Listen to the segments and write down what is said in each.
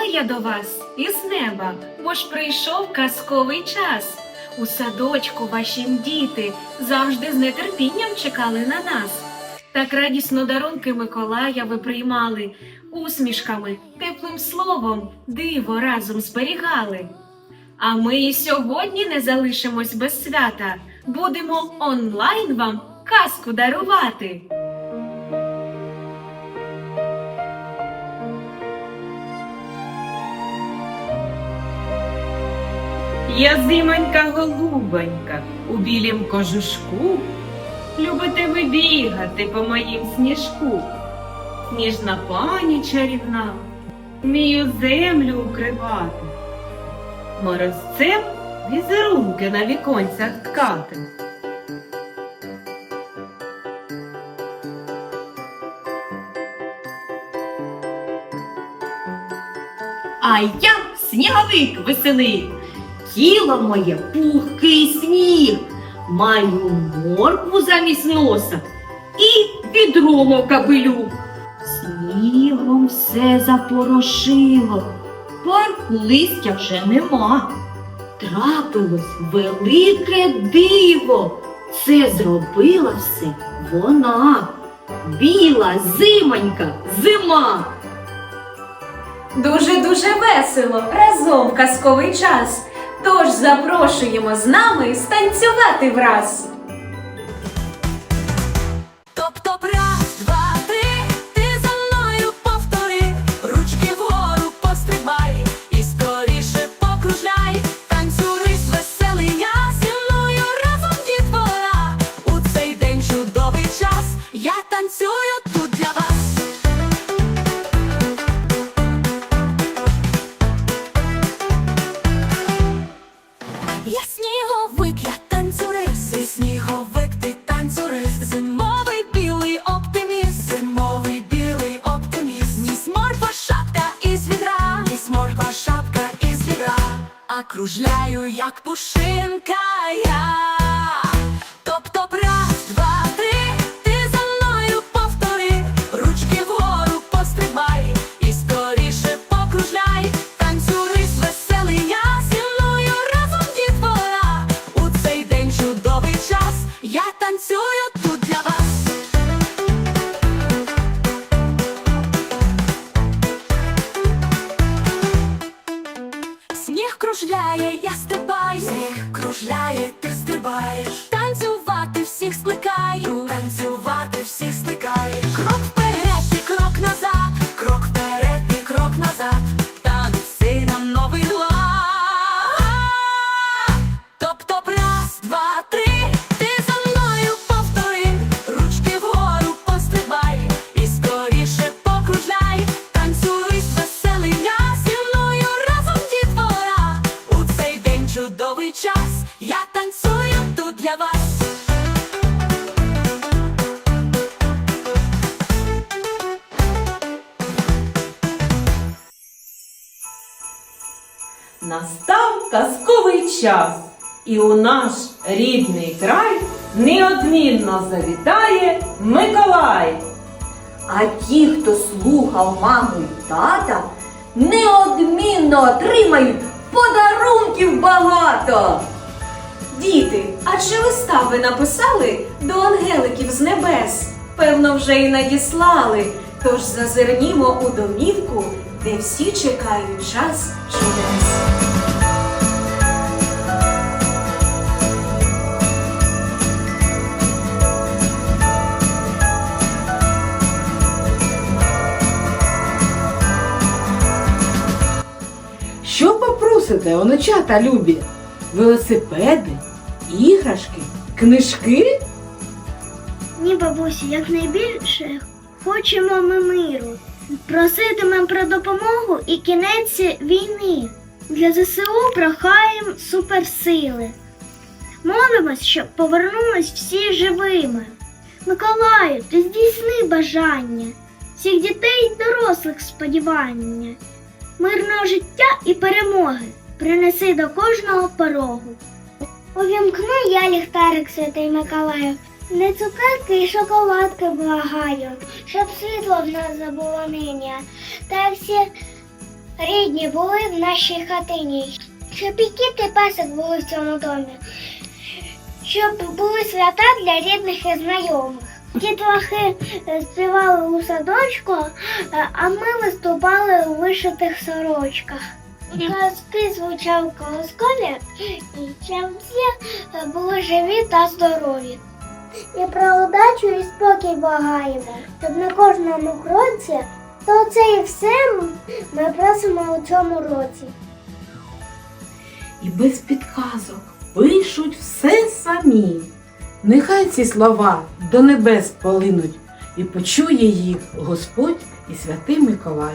Завітала я до вас із неба, бо ж прийшов казковий час. У садочку ваші діти завжди з нетерпінням чекали на нас. Так радісно дарунки Миколая ви приймали, усмішками, теплим словом диво разом зберігали. А ми і сьогодні не залишимось без свята. Будемо онлайн вам казку дарувати. Я зимонька голубонька у білім кожушку. Любите ви бігати по моїм сніжку. Сніжна пані чарівна, вмію землю укривати. Морозцем візерунки на віконцях ткати. А я сніговик веселий, тіло моє пухкий сніг, маю моркву замість носа і відро капелю. Снігом все запорошило, парку листя вже нема. Трапилось велике диво. Це зробила все вона. Біла зимонька зима. Дуже-дуже весело разом в казковий час. Тож запрошуємо з нами станцювати враз. А кружляю, як пушинка я. Топ-топ, раз, два, Сніг кружляє, я стрибаю, сніг кружляє, ти стрибаєш. Танцювати всіх скликаю, танцювати всіх скликаю. Крок Настав казковий час, і у наш рідний край неодмінно завітає Миколай. А ті, хто слухав маму й тата, неодмінно отримають подарунків багато. Діти, а чи листа ви написали до ангеликів з небес? Певно, вже і надіслали. Тож зазирнімо у домівку, де всі чекають час чудес. Що попросите, онучата любі? Велосипеди, іграшки, книжки? Ні, бабусю, якнайбільше хочемо ми миру. Проситимемо про допомогу і кінець війни. Для ЗСУ прохаємо суперсили. Молимось, щоб повернулись всі живими. Миколаю, ти здійсни бажання, всіх дітей й дорослих сподівання, мирного життя і перемоги принеси до кожного порогу. Увімкни я ліхтарик святий Миколаю, не цукерки і шоколадки благаю, щоб світло в нас забуло нині, та всі рідні були в нашій хатині, щоб і кіт і песик були в цьому домі, щоб були свята для рідних і знайомих. Дітлахи співали у садочку, а ми виступали у вишитих сорочках. Казки звучав колоскові, і щоб всі були живі та здорові. І про удачу і спокій благаємо, щоб на кожному кроці, то це і все ми просимо у цьому році. І без підказок пишуть все самі. Нехай ці слова до небес полинуть, і почує їх Господь і святий Миколай.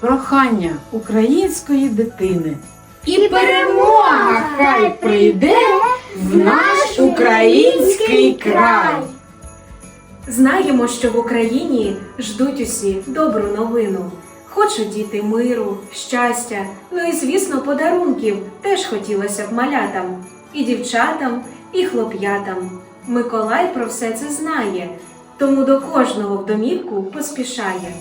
Прохання української дитини. І перемога хай прийде в наш український край. Знаємо, що в Україні ждуть усі добру новину. Хочуть діти миру, щастя, ну і звісно, подарунків теж хотілося б малятам, і дівчатам, і хлоп'ятам. Миколай про все це знає, тому до кожного в домівку поспішає.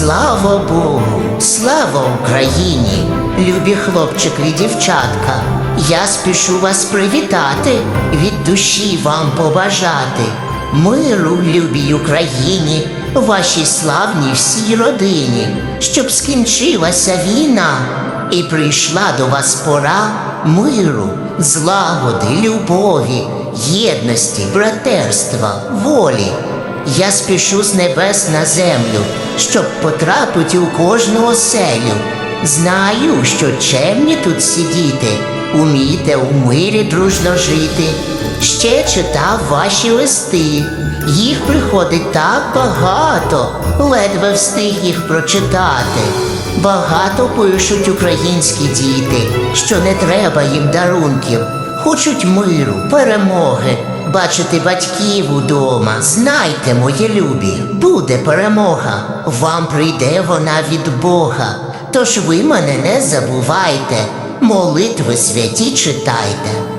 Слава Богу, слава Україні, любі хлопчики і дівчатка. Я спішу вас привітати, від душі вам побажати. Миру, любій Україні, вашій славній всій родині, щоб скінчилася війна і прийшла до вас пора миру, злагоди, любові, єдності, братерства, волі. Я спішу з небес на землю, щоб потрапити у кожну оселю. Знаю, що чемні тут сидіти, умієте у мирі дружно жити. Ще читав ваші листи, їх приходить так багато, ледве встиг їх прочитати. Багато пишуть українські діти, що не треба їм дарунків, хочуть миру, перемоги, бачити батьків удома. Знайте, мої любі, буде перемога, вам прийде вона від Бога. Тож ви мене не забувайте, молитви святі читайте.